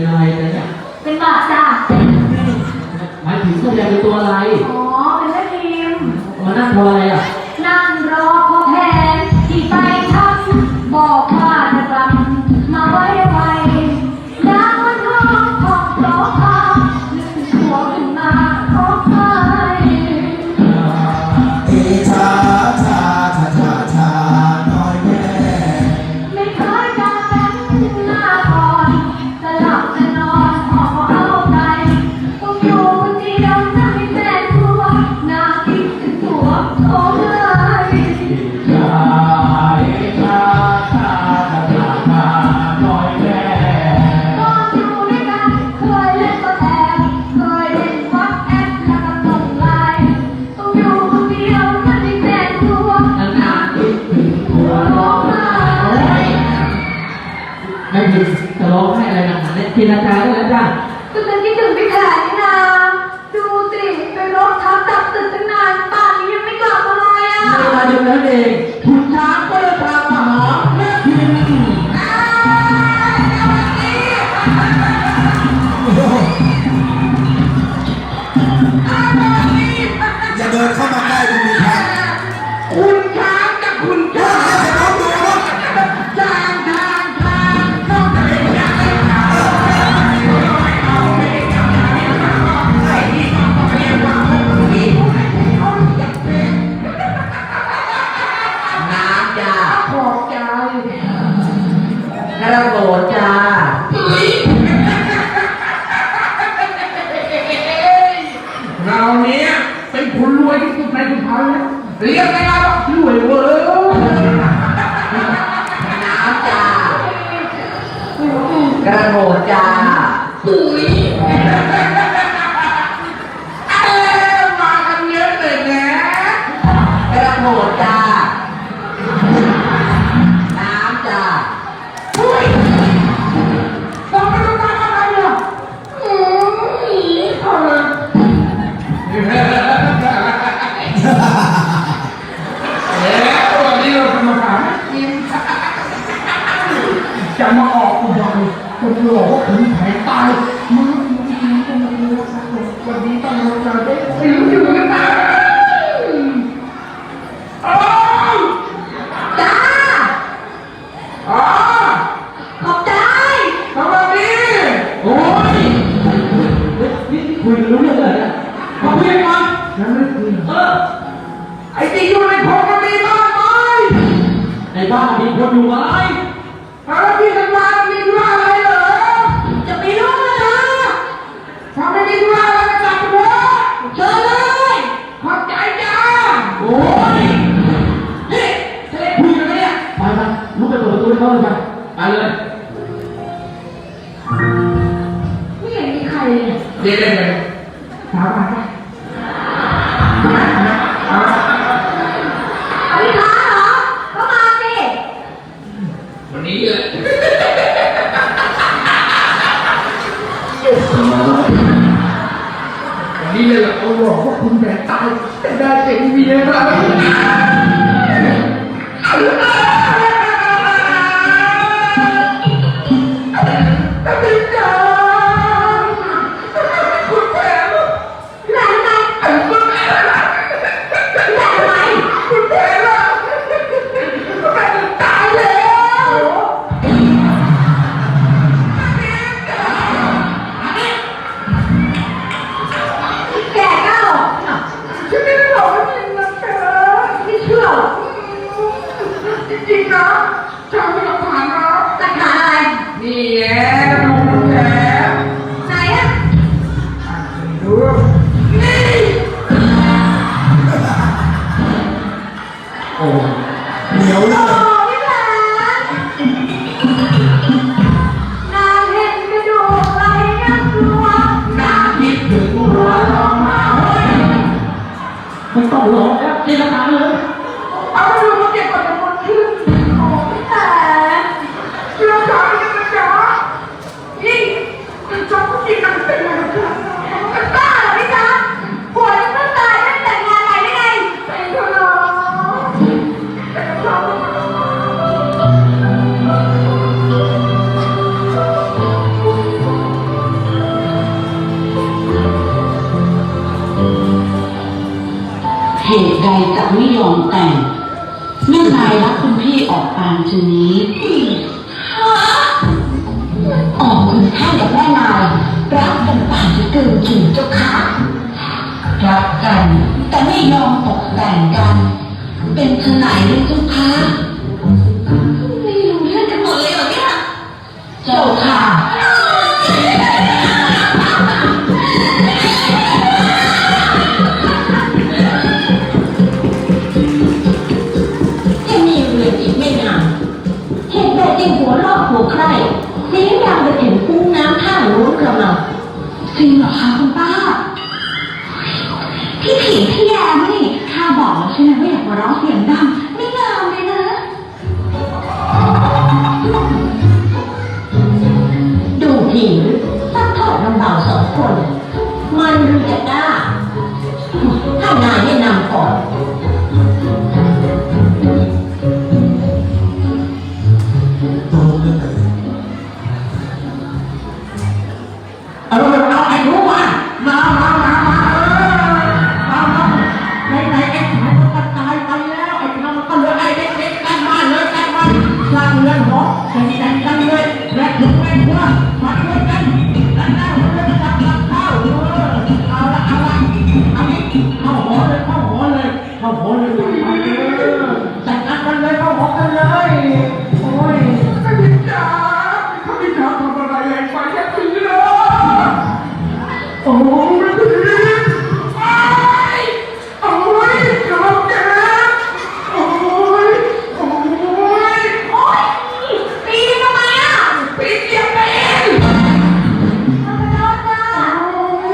เป็นอะไรแต่เป็นบาจ้ะหมายถึงตัวใหญ่เป็นตัวอะไร อ๋อ เป็นแม่พิมมานั่งทำอะไรอะ อย่าเดินเข้ามา God. คุยกันรู้เรื่องเลยนะมาคุยกันก่อนฉันไม่คุเออ ไอ้ที่อยู่ในโพรงมันมีบ้านไหมในบ้านมีคนอยู่ไหม วันนี้เลยล่ะเอาบอกว่าคุณแดดตายแต่ได้เจ็บมีนะครับ โอ้เหนียวเลยนางเห็นกระดูไรน่ากลันางคิดถึงหัวลงมาต้องร้องแล้วนี่ลรั้งเลย แต่ไม่ยอมตกแต่งกัน เป็นทนายลูกค้า งโอ้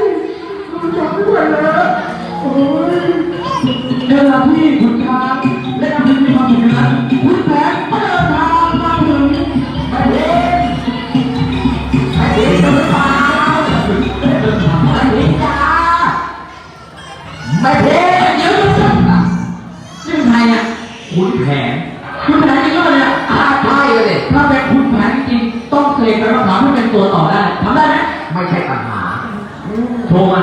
ยคุณจอดด้วยเลยโอ้ยเวลาพี่คุณท ไม่เห็นเยอะชื่อใครอะคุณแผนคุณแผนจริงก็เลยอะอาใช่เลย ถ้าเป็นคุณแผนจริงต้องเสกไปมะขามให้เป็นตัวต่อได้ทำได้ไหมไม่ใช่ปัญหาโทรมา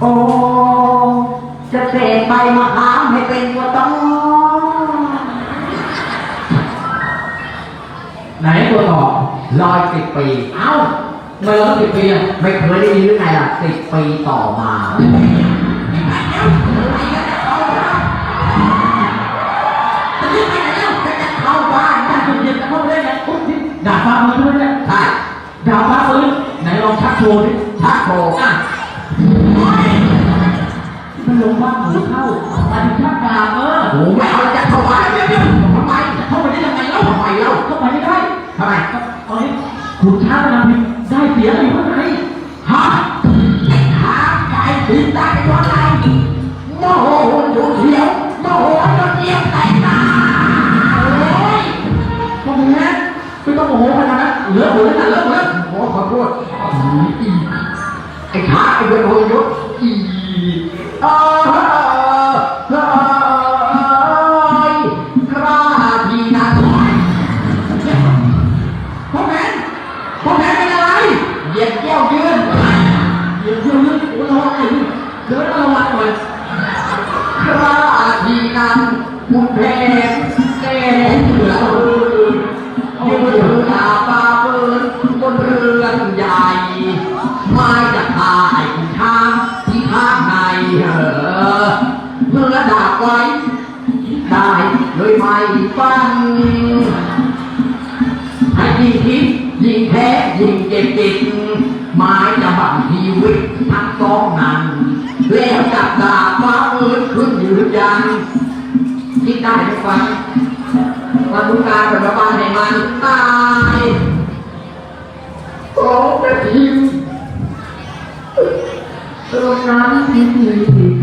โอ้จะเสกใบมะขามให้เป็นตัวต่อไหนตัวต่อรอยสิบปี เอ้า ไม่ร้อยสิบปีอะไม่เคยได้ยินหรือไงล่ะสิบปีต่อมาดาบฟ้ามือด้วยนี่ยใช่ดาบฟ้ามือไหนลองชักโชว์ดิชักโชว์อะมันลงบ้าหมูเข้าอันชักดาบเออโอ้ไม่เอาจะเข้าบ้านเดี๋ยวเดี๋ยวทำไมเข้าไปได้ยังไงเล่าทำไมเล่าเข้าไปไม่ได้ทำไมตอนนี้คุณช้างกำ เหลือหัวแล้วเหลือหัวแล้วโอ้ขอโทษอีไอ้ขาไอ้เวรโหยศอีเออเออกล้าดีนะพ่อแม่พ่อแม่เป็นอะไรเหยียดแก้วยืนเดี๋ยวเดี๋ยวเรื่องโอ้ระวังหน่อยดิเดินระวังหน่อยคราทีนั้นมุนแพงแก่เหลือ ฟังให้ยิ่งคิดยิ่งแพ้ยิ่งเจ็บจิตหมายจะบังชีวิตทั้งสองนั้นแล้วจับดาบฟ้ามืดขึ้นยืนยันคิดได้ไหมฟังวันทุกการป็นประมาณให้มันตายโอ้กระทิมตรงนั้นที่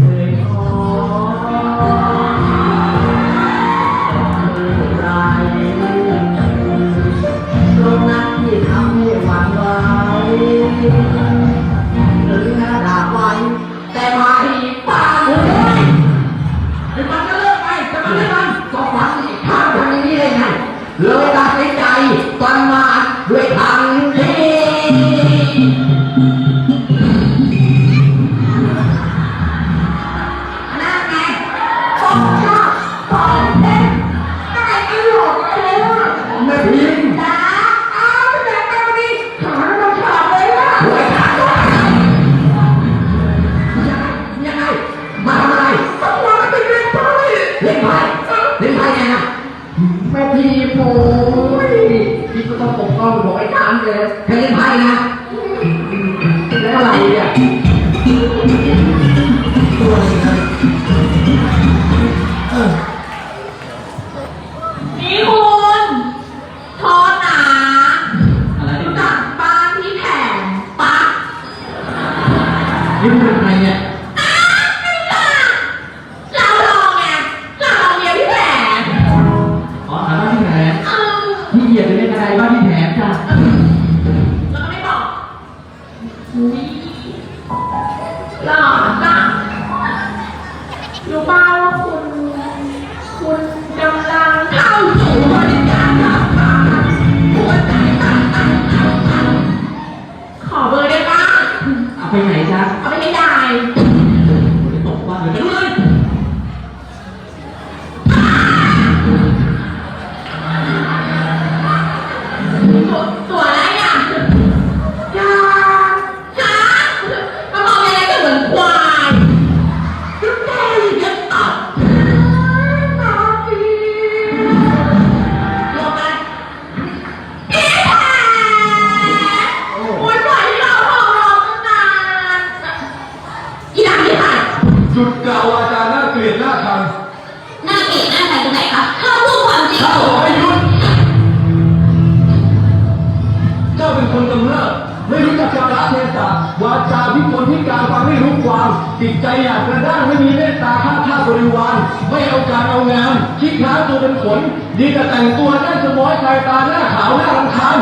ไม่รู้จักการเทศาวาจาพิกลพิการความไม่รู้ความติดใจอยากกระด้างไม่มีเมตตาค่าท่าบริวารไม่เอาการเอางานคิดค้าตัวเป็นผลดีแต่แต่งตัวหน้าสมอยสายตาหน้าขาวหน้ารำคาญ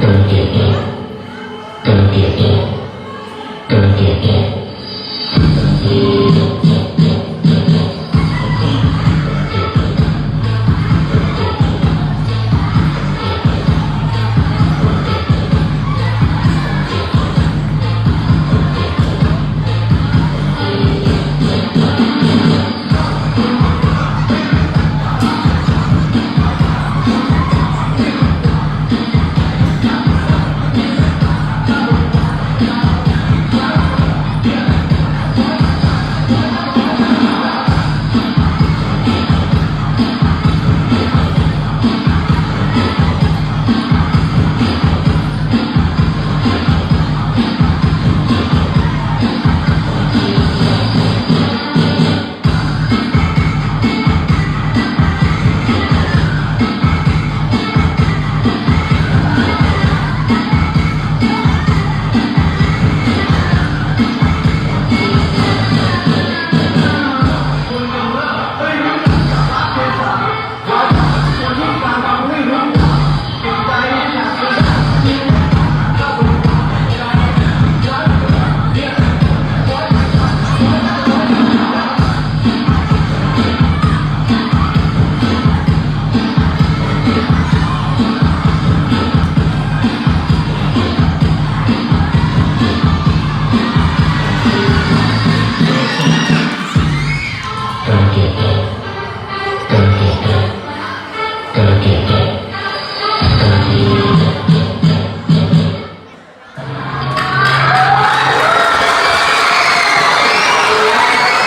เกินเกียรติเกินเกียรติเกินเกียรติ